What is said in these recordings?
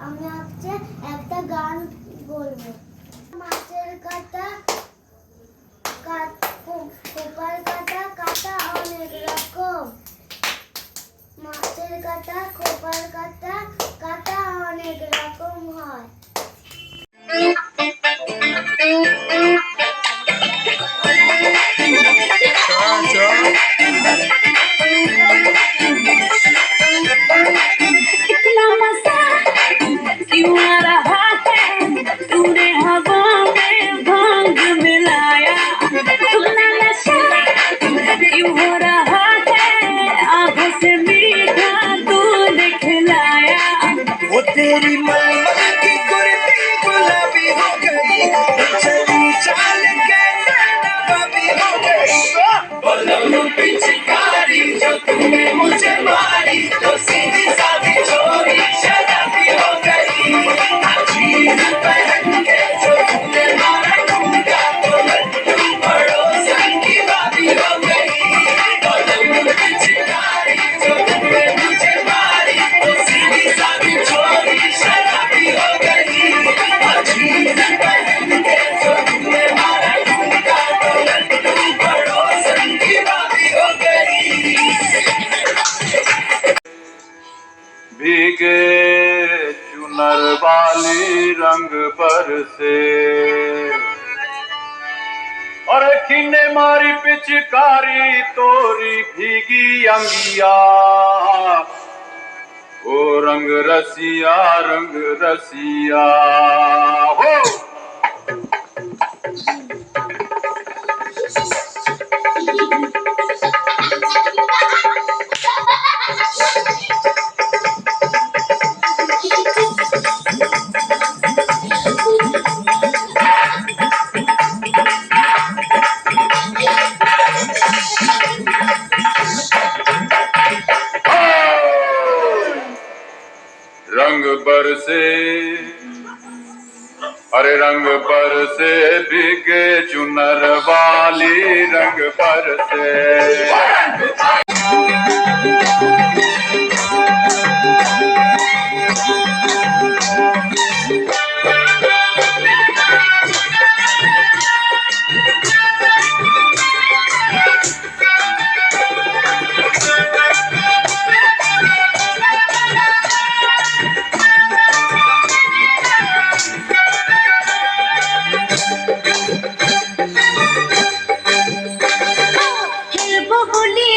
আমি হচ্ছে একটা গান বলবো you what I भीगे चुनर वाली रंग पर से। और खिने मारी पिचकारी तोरी भीगी अंगिया। ओ रंग रसिया रंग रसिया। हो! बरसे अरे रंग पर से भीगे चुनर वाली रंग पर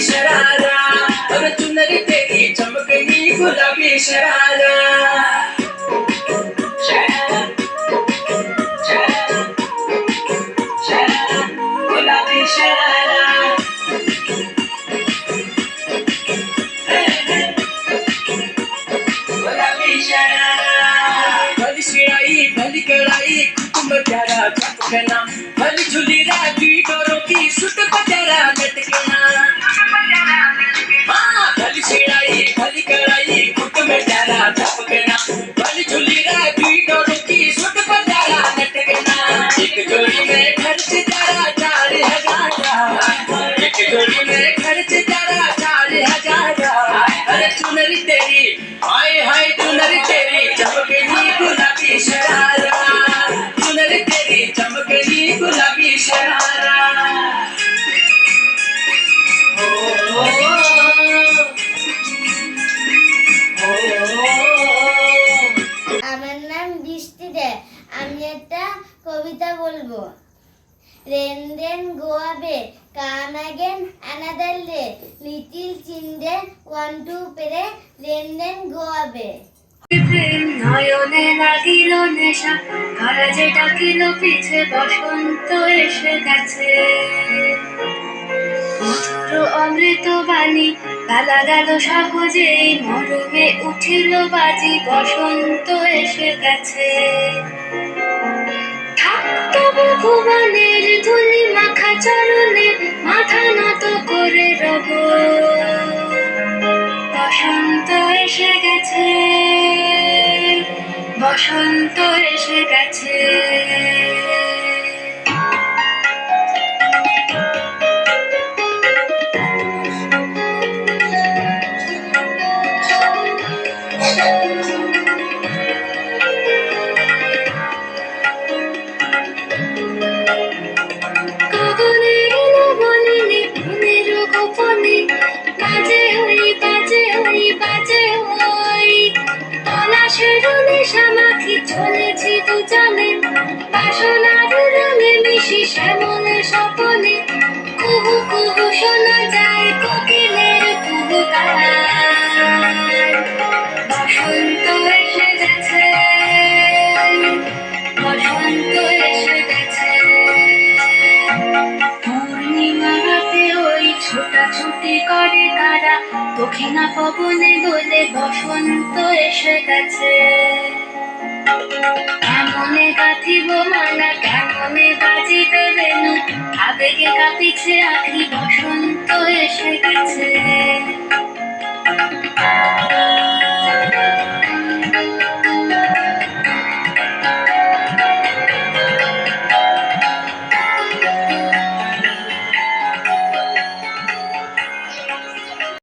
शरारा। हर चुनरी तेरी चमकनी गुलाबी शरारा। शरारा, शरारा, गुलाबी शरारा। भली सिराई भली कड़ाई कुटुंब प्यारा चटकना भली झुली राज़ी ना झपके ना बलि झुली কবিতা বলব rain rain go away come again another day little children want to play rain rain go away প্রেম নয়নে লাগিল নেশা কারা যে ডাকিল পিছে বসন্ত এসে গেছে মধুর অমৃত বাণী বেলা গেল সহজেই মরমে উঠিল বাজি বসন্ত এসে গেছে থাকতব ভুবনের ধুলি মাখা চরণে মাথা নত করে রব। বসন্ত এসে গেছে, বসন্ত এসে গেছে। গগনের বাজে হই পলাশের নেশা মাখি চলেছি পবনে দোলে বসন্ত এসে গেছে। কেমনে গাথিব মালা, কেমনে বাজিবে বেনু? আবেগে কাঁপিছে আখি, বসন্ত এসে গেছে।